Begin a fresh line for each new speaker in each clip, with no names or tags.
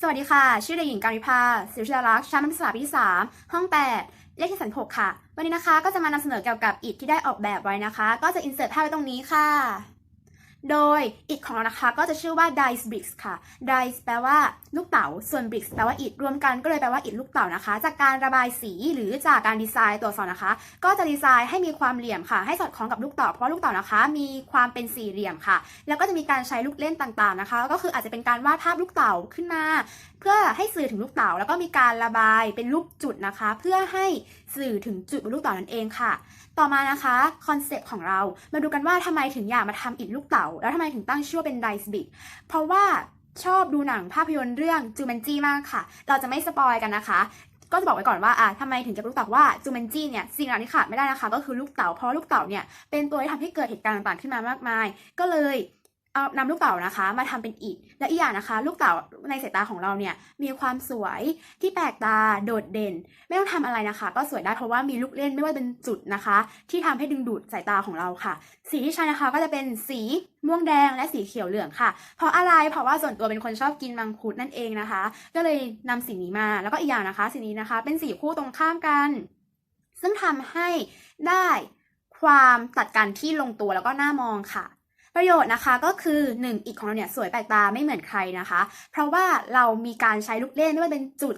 สวัสดีค่ะ ชื่อเด็กหญิงการิภาศิริชลักษณ์ชั้นมัธยมศึกษาปีที่3ห้อง 8 เลขที่สันหกค่ะ วันนี้นะคะ ก็จะมานำเสนอเกี่ยวกับอิฐที่ได้ออกแบบไว้นะคะ ก็จะอินเสิร์ตภาพไว้ตรงนี้ค่ะ โดยอิฐของเรานะคะก็จะชื่อว่า dice bricks ค่ะ dice แปลว่าลูกเต๋า ส่วน bricks แปลว่าอิฐรวมกันก็เลยแปลว่าอิฐลูกเต๋านะคะ จากการระบายสีหรือจากการดีไซน์ตัวอักษรนะคะ ก็จะดีไซน์ให้มีความเหลี่ยมค่ะ ให้สอดคล้องกับลูกเต๋าเพราะว่าลูกเต๋านะคะ มีความเป็นสี่เหลี่ยมค่ะ แล้วก็จะมีการใช้ลูกเล่นต่างๆนะคะ ก็คืออาจจะเป็นการวาดภาพลูกเต๋าขึ้นมา เพื่อให้สื่อถึงลูกเต๋าแล้วก็มีการระบายเป็นรูปจุดนะคะ เพื่อให้สื่อถึงจุดบนลูกเต๋านั่นเองค่ะ ต่อมานะคะคอนเซปต์ของเรามาดูกันว่าทำไมถึงอยากมาทำอิฐลูกเต๋าแล้วทำไมถึงตั้งชื่อว่าเป็นไดส์บิกเพราะว่าชอบดูหนังภาพยนตร์เรื่องจูเมนจีมากค่ะ เราจะไม่สปอยกันนะคะ ก็จะบอกไว้ก่อนว่าอะทำไมถึงจะลูกเต๋าว่าจูเมนจีเนี่ยสิ่งเหล่านี้ขาดไม่ได้นะคะ ก็คือลูกเต๋าเพราะลูกเต๋าเนี่ยเป็นตัวที่ทำให้เกิดเหตุการณ์ต่างๆขึ้นมามากมาย ก็เลย เอานำลูกเต๋านะคะ มาทำเป็นอิฐและอีกอย่างนะคะ ลูกเต๋าในสายตาของเราเนี่ยมีความสวยที่แปลกตาโดดเด่น ไม่ต้องทำอะไรนะคะ ก็สวยได้เพราะว่ามีลูกเล่นไม่ว่าเป็นจุดนะคะ ที่ทำให้ดึงดูดสายตาของเราค่ะ สีที่ใช้นะคะก็จะเป็นสีม่วงแดงและสีเขียวเหลืองค่ะ เพราะอะไรเพราะว่าส่วนตัวเป็นคนชอบกินมังคุดนั่นเองนะคะ ก็เลยนำสีนี้มาแล้วก็อีกอย่างนะคะสีนี้นะคะ เป็นสีคู่ตรงข้ามกัน ซึ่งทำให้ได้ความตัดกันที่ลงตัวแล้วก็น่ามองค่ะ ประโยชน์นะคะก็คือ 1 อีกของเราเนี่ยสวยแปลกตาไม่เหมือนใครนะคะ เพราะว่าเรามีการใช้ลูกเล่นไม่ว่าเป็นจุด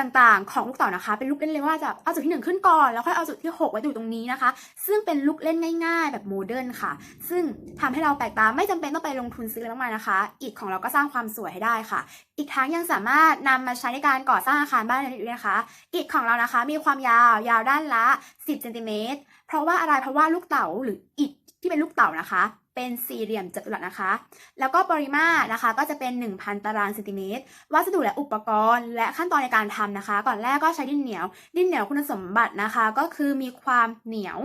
ต่างๆ ของลูกเต๋านะคะ เป็นลูกเล่นเลยว่าจะเอาจุดที่ 1 ขึ้นก่อน แล้วค่อยเอาจุดที่ 6 ไว้อยู่ตรงนี้นะคะ ซึ่งเป็นลูกเล่นง่าย ๆ แบบโมเดิร์นค่ะ ซึ่งทำให้เราแปลกตาไม่จำเป็นต้องไปลงทุนซื้ออะไรมากมายนะคะอิฐของเราก็สร้างความสวยให้ได้ค่ะ อีกทั้งยังสามารถนำมาใช้ในการก่อสร้างอาคารบ้านได้ด้วยนะคะอิฐของเรานะคะมีความยาวยาวด้านละ 10เซนติเมตรเพราะว่าอะไรเพราะว่าลูกเต๋าหรืออิฐที่เป็นลูกเต๋านะคะ เป็นสี่เหลี่ยมจัตุรัสนะคะ แล้วก็ปริมาตรนะคะก็จะเป็น 1,000 ตารางเซนติเมตร วัสดุและอุปกรณ์ และขั้นตอนในการทำนะคะ ก่อนแรกก็ใช้ดินเหนียว ดินเหนียวคุณสมบัตินะคะ ก็คือมีความเหนียว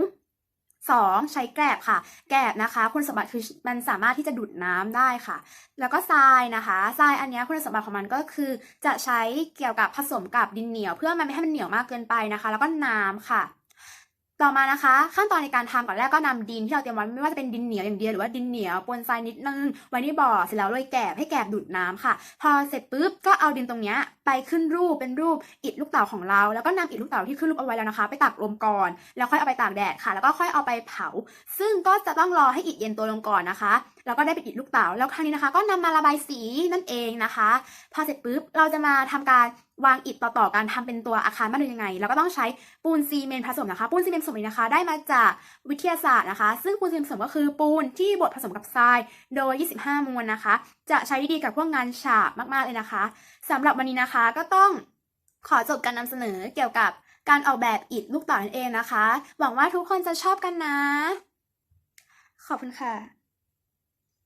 2. ใช้แกลบค่ะ แกลบนะคะ คุณสมบัติคือมันสามารถที่จะดูดน้ำได้ค่ะ แล้วก็ทรายนะคะทรายอันนี้คุณสมบัติของมันก็คือ จะใช้เกี่ยวกับผสมกับดินเหนียว เพื่อมันไม่ให้มันเหนียวมากเกินไปนะคะ แล้วก็น้ำค่ะ ต่อมานะคะ ขั้นตอนในการทำก่อนแรกก็นำดินที่เราเตรียมไว้ไม่ว่าจะเป็นดินเหนียวอย่างเดียวหรือว่าดินเหนียวปนทรายนิดนึงไว้ในบ่อเสร็จแล้วโรยแกบให้แกบดูดน้ำค่ะ พอเสร็จปุ๊บก็เอาดินตรงเนี้ยไปขึ้นรูปเป็นรูปอิฐลูกเต๋าของเรา แล้วก็นำอิฐลูกเต๋าที่ขึ้นรูปเอาไว้แล้วนะคะ ไปตากลมก่อน แล้วค่อยเอาไปตากแดดค่ะ แล้วก็ค่อยเอาไปเผา ซึ่งก็จะต้องรอให้อิฐเย็นตัวลงก่อนนะคะ แล้วก็ได้เป็นอิฐลูกเต๋าแล้วครั้งนี้นะคะ ก็นำมาระบายสีนั่นเองนะคะพอเสร็จปุ๊บเราจะมาทำการวางอิฐต่อๆกันทำเป็นตัวอาคารบ้านเรือนยังไง เราก็ต้องใช้ปูนซีเมนต์ผสมนะคะ ปูนซีเมนต์ผสมนี้นะคะ ได้มาจากวิทยาศาสตร์นะคะ ซึ่งปูนซีเมนต์ผสมก็คือปูนที่บดผสมกับทราย โดย 25 มวลนะคะ จะใช้ดีกับพวกงานฉาบมาก ๆเลยนะคะสำหรับวันนี้นะคะก็ต้องขอจบการนำเสนอเกี่ยวกับการออกแบบอิฐลูกเต๋านั่นเองนะคะ หวังว่าทุกคนจะชอบกันนะ ขอบคุณค่ะ